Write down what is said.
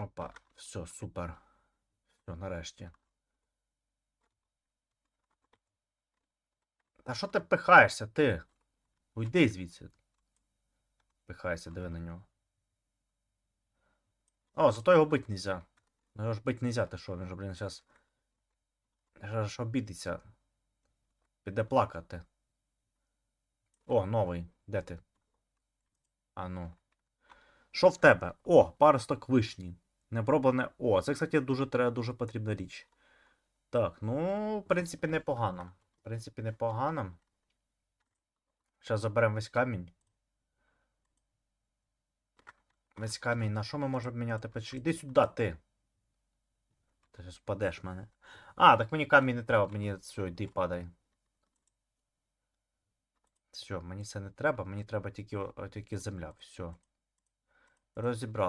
Опа, все, супер. Все, нарешті. Та що ти пихаєшся, ти? Уйди звідси. Пихайся, диви на нього. О, зато його бить нельзя. Ну його ж бить нельзя, ти що, він же, блін, зараз. Зараз обідеться. Піде плакати. О, новий. Де ти? А ну. Що в тебе? О, паросток вишні. Непробане. О, це, кстати, дуже дуже потрібна річ. Так, ну, в принципі, непогано. В принципі, непогано. Зараз заберемо весь камінь. Весь камінь. На що ми можемо міняти? Іди сюди, ти. Ти зараз впадеш мене. А, так мені камінь не треба, мені все, йди падай. Все, мені це не треба, мені треба тільки, тільки земля. Все. Розібрав.